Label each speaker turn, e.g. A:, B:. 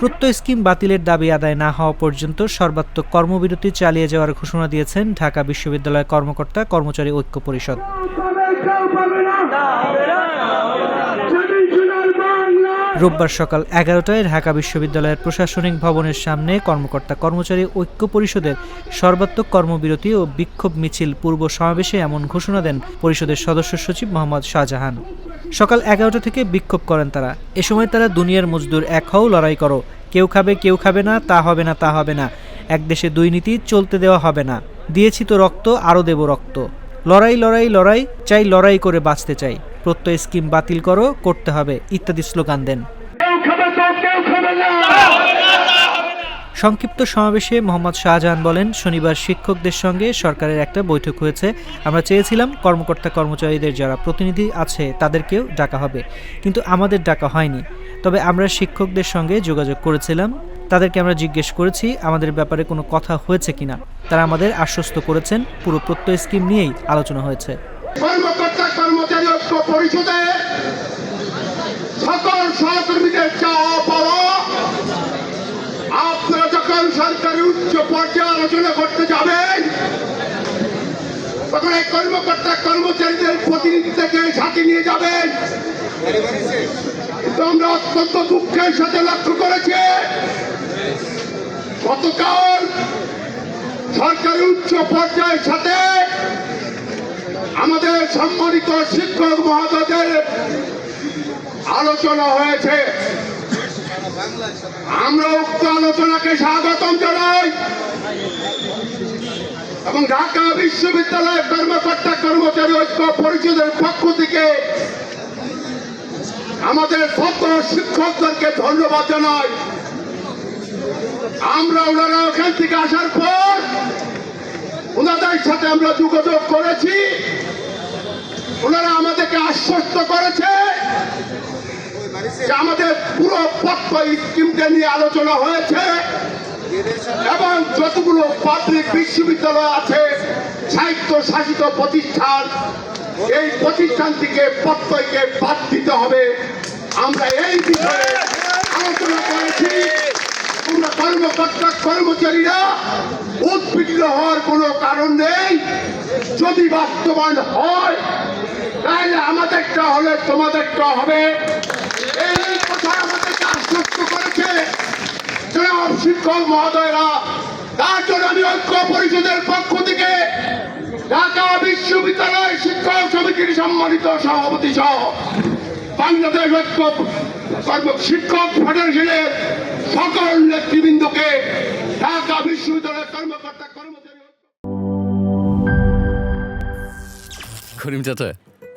A: প্রত্যয় স্কিম বাতিলের দাবি আদায় না হওয়া পর্যন্ত সর্বাত্মক কর্মবিরতি চালিয়ে যাওয়ার ঘোষণা দিয়েছেন ঢাকা বিশ্ববিদ্যালয় কর্মকর্তা কর্মচারী ঐক্য পরিষদ। রোববার সকাল এগারোটায় ঢাকা বিশ্ববিদ্যালয়ের প্রশাসনিক ভবনের সামনে কর্মকর্তা কর্মচারী ঐক্য পরিষদের সর্বাত্মক কর্মবিরতি ও বিক্ষোভ মিছিল পূর্ব সমাবেশে এমন ঘোষণা দেন পরিষদের সদস্য সচিব মোহাম্মদ শাহজাহান। সকাল এগারোটা থেকে বিক্ষোভ করেন তারা। এ সময় তারা দুনিয়ার মজদুর এক হও লড়াই করো। কেউ খাবে কেউ খাবে না, তা হবে না, তা হবে না। এক দেশে দুই নীতি, চলতে দেওয়া হবে না। দিয়েছি তো রক্ত, আরও দেব রক্ত। লড়াই লড়াই লড়াই, চাই লড়াই করে বাঁচতে চাই। প্রত্যয় স্কিম বাতিল করো, করতে হবে, ইত্যাদি স্লোগান দেন
B: কেউ খাবে তো কেউ খাবে না
A: সংক্ষিপ্ত সমাবেশে মোহাম্মদ শাহজাহান বলেন, শনিবার শিক্ষকদের সঙ্গে সরকারের একটা বৈঠক হয়েছে। আমরা চেয়েছিলাম কর্মকর্তা কর্মচারীদের যারা প্রতিনিধি আছে তাদেরকেও ডাকা হবে, কিন্তু আমাদের ডাকা হয়নি। তবে আমরা শিক্ষকদের সঙ্গে যোগাযোগ করেছিলাম। তাদেরকে আমরা জিজ্ঞেস করেছি, আমাদের ব্যাপারে কোনো কথা হয়েছে কিনা? তারা আমাদের আশ্বস্ত করেছেন, পুরো প্রত্যয় স্কিম নিয়েই আলোচনা হয়েছে।
B: কর্মকর্তা কর্মচারী পরিষদে সকল সহকর্মীদের চাওয়া পাওয়া আপনারা যখন সরকারি উচ্চ পর্যায়ে আলোচনা করতে যাবেন তখন এই কর্মকর্তা কর্মচারীদের প্রতিনিধি থেকে সাথে নিয়ে যাবেন আমরা অত্যন্ত দুঃখের সাথে লক্ষ্য করেছি, গতকাল সরকারি উচ্চ পর্যায়ের সাথে আমাদের সম্মানিত শিক্ষক মহোদয়দের আলোচনা হয়েছে। আমরা উক্ত আলোচনাকে স্বাগতম জানাই। এবং ঢাকা বিশ্ববিদ্যালয়ের কর্মকর্তা কর্মচারী ঐক্য পরিষদের পক্ষ থেকে আমাদের ছাত্র শিক্ষকদেরকে ধন্যবাদ জানাই। আমরা ওনারা ওখান থেকে আসার পর ওনাদের সাথে আমরা যোগাযোগ করেছি। ওনারা আমাদেরকে আশ্বস্ত করেছে। যে আমাদের পুরো পক্ষ স্কিমটা নিয়ে আলোচনা হয়েছে। এবং যতগুলো পাবলিক বিশ্ববিদ্যালয় আছে সাহিত্য শাসিত প্রতিষ্ঠান, এই প্রতিষ্ঠান থেকে প্রত্যয়কে বাদ দিতে হবে। আমরা এই বিষয়ে আলোচনা করেছি। তোমরা কর্মকর্তা, কর্মচারীরা উদ্বিগ্ন হওয়ার কোনো কারণ নেই। যদি বাস্তবায়ন হয়, তাহলে আমাদেরটা হলে তোমাদেরটা হবে। এই কথা আমাদেরকে আশ্বস্ত করেছে। শিক্ষক মহোদয়রা তার জন্য পরিষদের পক্ষ থেকে ঢাকা বিশ্ববিদ্যালয় শিক্ষক সমিতির সম্মানিত সভাপতি সহ বাংলাদেশ ঐক্য শিক্ষক ফেডারেশনের সকল নেতৃবৃন্দকে ঢাকা বিশ্ববিদ্যালয়ের কর্মকর্তা কর্মচারী
C: করিম চাচা